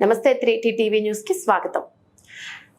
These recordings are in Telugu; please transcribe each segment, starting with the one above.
నమస్తే త్రీ టీవీ న్యూస్కి స్వాగతం.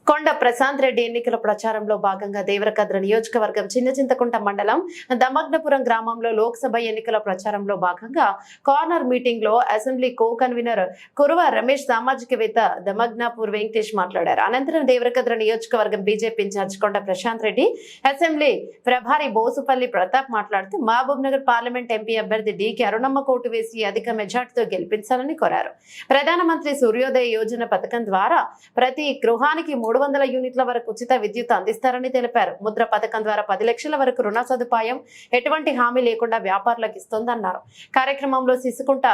కొండ ప్రశాంత్ రెడ్డి ఎన్నికల ప్రచారంలో భాగంగా దేవరకద్ర నియోజకవర్గం చిన్న చింతకుంట మండలం దమగ్నపురం గ్రామంలో లోక్సభ ఎన్నికల ప్రచారంలో భాగంగా కార్నర్ మీటింగ్లో assembly co convener Kuruva Ramesh సామాజికవేత్త Damagnapur Venkatesh మాట్లాడారు. అనంతరం దేవరకద్ర నియోజకవర్గం BJP incharge Konda Prashanth Reddy assembly ప్రభారి Bosupalli Pratap మాట్లాడుతూ మహబూబ్ నగర్ పార్లమెంట్ ఎంపీ అభ్యర్థి డీకే అరుణమ్మ కోటు వేసి అధిక మెజార్టీతో గెలిపించాలని కోరారు. ప్రధానమంత్రి సూర్యోదయ యోజన పథకం ద్వారా ప్రతి గృహానికి మూడు మూడు వందల యూనిట్ల వరకు ఉచిత విద్యుత్ అందిస్తారని తెలిపారు. ముద్ర పథకం ద్వారా పది లక్షల వరకు రుణ సదుపాయం ఎటువంటి హామీ లేకుండా వ్యాపారులకు ఇస్తోందన్నారు. కార్యక్రమంలో సిసుకుంట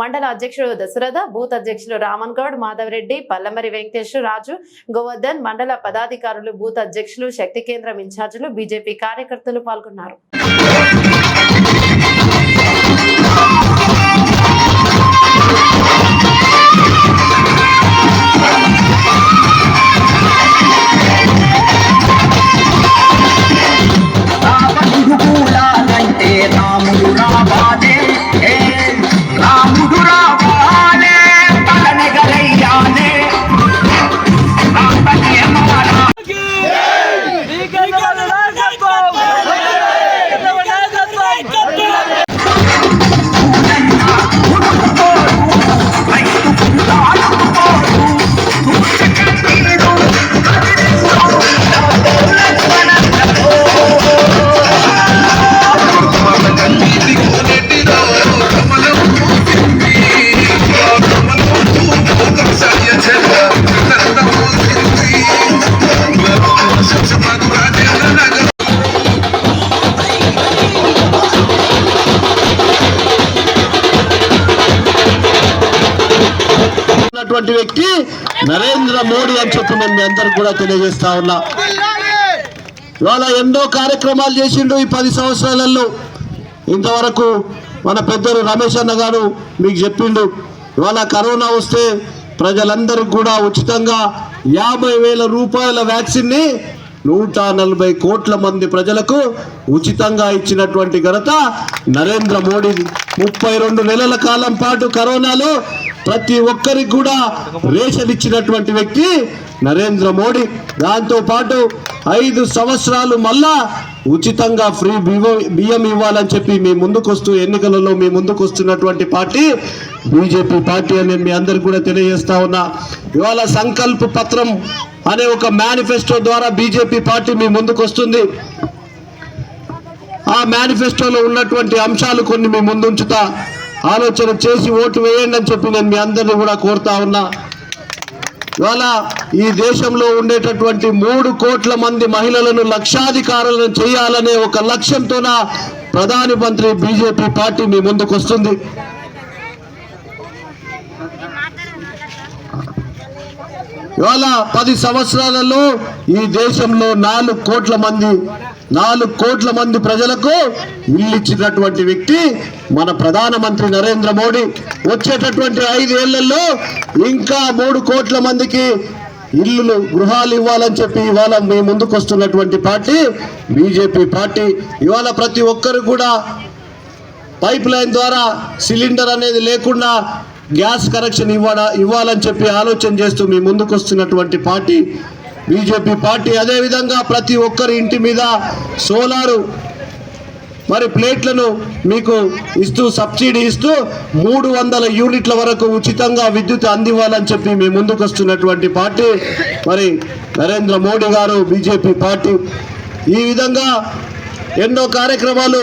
మండల అధ్యక్షుడు దశరథ బూత్ అధ్యక్షులు రామన్ గౌడ్ మాధవరెడ్డి పల్లమరి వెంకటేష్ రాజు గోవర్ధన్ మండల పదాధికారులు బూత్ అధ్యక్షులు శక్తి కేంద్రం ఇన్ఛార్జీలు బీజేపీ కార్యకర్తలు పాల్గొన్నారు. ఉన్నటువంటి వ్యక్తి నరేంద్ర మోడీ అని చెప్పి నేను మీ అందరికి కూడా తెలియజేస్తా ఉన్నా. ఇవాళ ఎన్నో కార్యక్రమాలు చేసిండు ఈ పది సంవత్సరాలలో. ఇంతవరకు మన పెద్దలు రమేష్ అన్న గారు మీకు చెప్పిండు ఇవాళ కరోనా వస్తే ప్రజలందరికీ కూడా ఉచితంగా యాభై వేల రూపాయల వ్యాక్సిన్ని నూట నలభై కోట్ల మంది ప్రజలకు ఉచితంగా ఇచ్చినటువంటి ఘనత నరేంద్ర మోడీ. ముప్పై రెండు నెలల కాలం పాటు కరోనాలో ప్రతి ఒక్కరికి కూడా రేషన్ ఇచ్చినటువంటి వ్యక్తి నరేంద్ర మోడీ. దాంతో పాటు ఐదు సంవత్సరాలు మళ్ళా ఉచితంగా ఫ్రీ బియ్యం బియ్యం ఇవ్వాలని చెప్పి మీ ముందుకొస్తూ ఎన్నికలలో మీ ముందుకు వస్తున్నటువంటి పార్టీ బీజేపీ పార్టీ అని మీ అందరికి కూడా తెలియజేస్తా ఉన్నా. ఇవాళ సంకల్ప పత్రం అనే ఒక మేనిఫెస్టో ద్వారా బీజేపీ పార్టీ మీ ముందుకు వస్తుంది. ఆ మేనిఫెస్టోలో ఉన్నటువంటి అంశాలు కొన్ని మీ ముందు ఉంచుతా. ఆలోచన చేసి ఓటు వేయండి అని చెప్పి నేను మీ అందరినీ కూడా కోరుతా ఉన్నా. ఇవాళ ఈ దేశంలో ఉండేటటువంటి మూడు కోట్ల మంది మహిళలను లక్షాధికారులను చేయాలనే ఒక లక్ష్యంతోన ప్రధాని మంత్రి బీజేపీ పార్టీ మీ ముందుకు వస్తుంది ఇవాళ పది సంవత్సరాలలో ఈ దేశంలో నాలుగు కోట్ల మంది నాలుగు కోట్ల మంది ప్రజలకు ఇల్లు ఇచ్చినటువంటి వ్యక్తి మన ప్రధానమంత్రి నరేంద్ర మోడీ. వచ్చేటటువంటి ఐదేళ్ళలో ఇంకా మూడు కోట్ల మందికి ఇల్లులు గృహాలు ఇవ్వాలని చెప్పి ఇవాళ మీ ముందుకు వస్తున్నటువంటి పార్టీ బీజేపీ పార్టీ. ఇవాళ ప్రతి ఒక్కరు కూడా పైప్ లైన్ ద్వారా సిలిండర్ అనేది లేకుండా గ్యాస్ కనెక్షన్ ఇవ్వడా ఇవ్వాలని చెప్పి ఆలోచన చేస్తూ మీ ముందుకు వస్తున్నటువంటి పార్టీ. బీజేపీ పార్టీ అదేవిధంగా ప్రతి ఒక్కరి ఇంటి మీద సోలారు మరి ప్లేట్లను మీకు ఇస్తూ సబ్సిడీ ఇస్తూ మూడు వందల యూనిట్ల వరకు ఉచితంగా విద్యుత్ అందివ్వాలని చెప్పి మేము ముందుకు వస్తున్నటువంటి పార్టీ. మరి నరేంద్ర మోడీ గారు బీజేపీ పార్టీ. ఈ విధంగా ఎన్నో కార్యక్రమాలు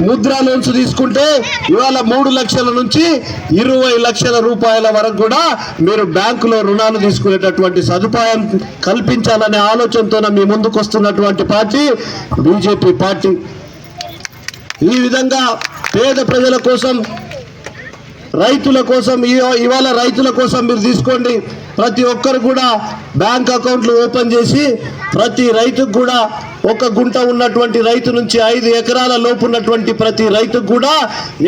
ముద్రా లోన్స్ తీసుకుంటే ఇవాళ మూడు లక్షల నుంచి ఇరవై లక్షల రూపాయల వరకు కూడా మీరు బ్యాంకులో రుణాలు తీసుకునేటటువంటి సదుపాయం కల్పించాలనే ఆలోచనతో మీ ముందుకు వస్తున్నటువంటి పార్టీ బీజేపీ పార్టీ. ఈ విధంగా పేద ప్రజల కోసం రైతుల కోసం ఇవాళ రైతుల కోసం మీరు తీసుకోండి. ప్రతి ఒక్కరు కూడా బ్యాంక్ అకౌంట్లు ఓపెన్ చేసి ప్రతి రైతుకు కూడా ఒక గుంట ఉన్నటువంటి రైతు నుంచి ఐదు ఎకరాల లోపు ఉన్నటువంటి ప్రతి రైతుకు కూడా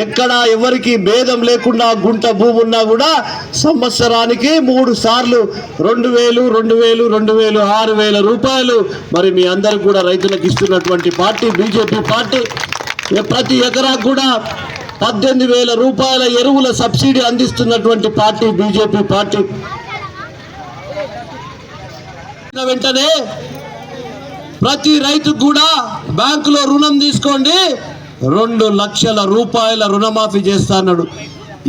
ఎక్కడ ఎవరికి భేదం లేకుండా గుంట భూమి ఉన్నా కూడా సంవత్సరానికి మూడు సార్లు రెండు వేలు రెండు వేలు రెండు వేలు ఆరు వేల రూపాయలు మరి మీ అందరికి కూడా రైతులకు ఇస్తున్నటువంటి పార్టీ బీజేపీ పార్టీ. ప్రతి ఎకరాకు కూడా పద్దెనిమిది వేల రూపాయల ఎరువుల సబ్సిడీ అందిస్తున్నటువంటి పార్టీ బీజేపీ పార్టీ. వెంటనే ప్రతి రైతుకు కూడా బ్యాంకులో రుణం తీసుకోండి. రెండు లక్షల రూపాయల రుణమాఫీ చేస్తాడు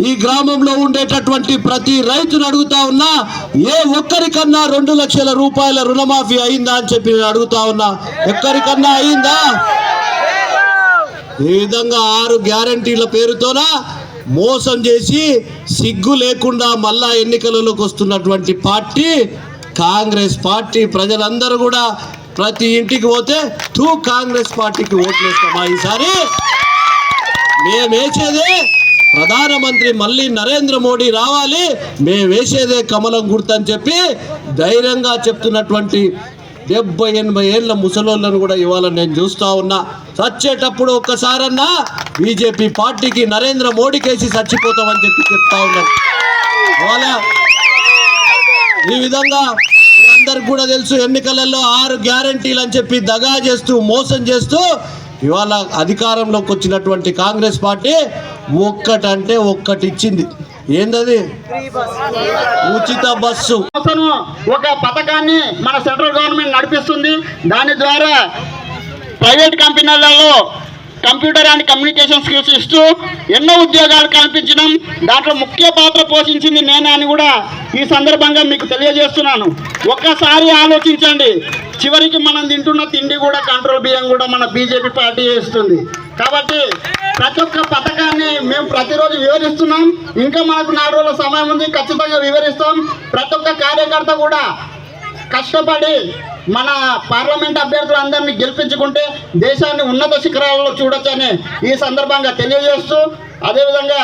ఈ గ్రామంలో ఉండేటటువంటి ప్రతి రైతును అడుగుతా ఉన్నా ఏ ఒక్కరికన్నా రెండు లక్షల రూపాయల రుణమాఫీ అయిందా అని చెప్పి నేను అడుగుతా ఉన్నా. ఎక్కడికన్నా అయిందా? ఈ విధంగా ఆరు గ్యారంటీల పేరుతోన మోసం చేసి సిగ్గు లేకుండా మళ్ళా ఎన్నికలలోకి వస్తున్నటువంటి పార్టీ కాంగ్రెస్ పార్టీ ప్రజలందరూ కూడా ప్రతి ఇంటికి పోతే తూ కాంగ్రెస్ పార్టీకి ఓట్లు వేస్తామా ఈసారి మేమేసేదే ప్రధానమంత్రి మళ్ళీ నరేంద్ర మోడీ రావాలి మేము వేసేదే కమలం గుర్తని చెప్పి ధైర్యంగా చెప్తున్నటువంటి డెబ్బై ఎనభై ఏళ్ళ ముసలోళ్ళను కూడా ఇవాళ నేను చూస్తూ ఉన్నా. చచ్చేటప్పుడు ఒక్కసారన్నా బీజేపీ పార్టీకి నరేంద్ర మోడీకేసి చచ్చిపోతామని చెప్పి చెప్తా ఉన్నాం ఇవాళ ఈ విధంగా అందరికి కూడా తెలుసు ఎన్నికలలో ఆరు గ్యారంటీలు అని చెప్పి దగా చేస్తూ మోసం చేస్తూ ఇవాళ అధికారంలోకి వచ్చినటువంటి కాంగ్రెస్ పార్టీ ఒక్కటంటే ఒక్కటి ఇచ్చింది ఏందది? ఉచిత బస్సు. ఒక పథకాన్ని మన సెంట్రల్ గవర్నమెంట్ నడిపిస్తుంది. దాని ద్వారా ప్రైవేట్ కంపెనీలలో కంప్యూటర్ అండ్ కమ్యూనికేషన్ స్కిల్స్ ఇస్తూ ఎన్నో ఉద్యోగాలు కల్పించడం దాంట్లో ముఖ్య పాత్ర పోషించింది నేనే అని కూడా ఈ సందర్భంగా మీకు తెలియజేస్తున్నాను. ఒక్కసారి ఆలోచించండి. చివరికి మనం తింటున్న తిండి కూడా కంట్రోల్ బియ్యం కూడా మన బీజేపీ పార్టీ చేస్తుంది. కాబట్టి ప్రతి ఒక్క పథకాన్ని మేము ప్రతిరోజు వివరిస్తున్నాం. ఇంకా మనకు నాలుగు రోజుల సమయం ఉంది. ఖచ్చితంగా వివరిస్తాం. ప్రతి ఒక్క కార్యకర్త కూడా కష్టపడి మన పార్లమెంట్ అభ్యర్థులందరినీ గెలిపించుకుంటే దేశాన్ని ఉన్నత శిఖరాలలో చూడొచ్చని ఈ సందర్భంగా తెలియజేస్తూ అదేవిధంగా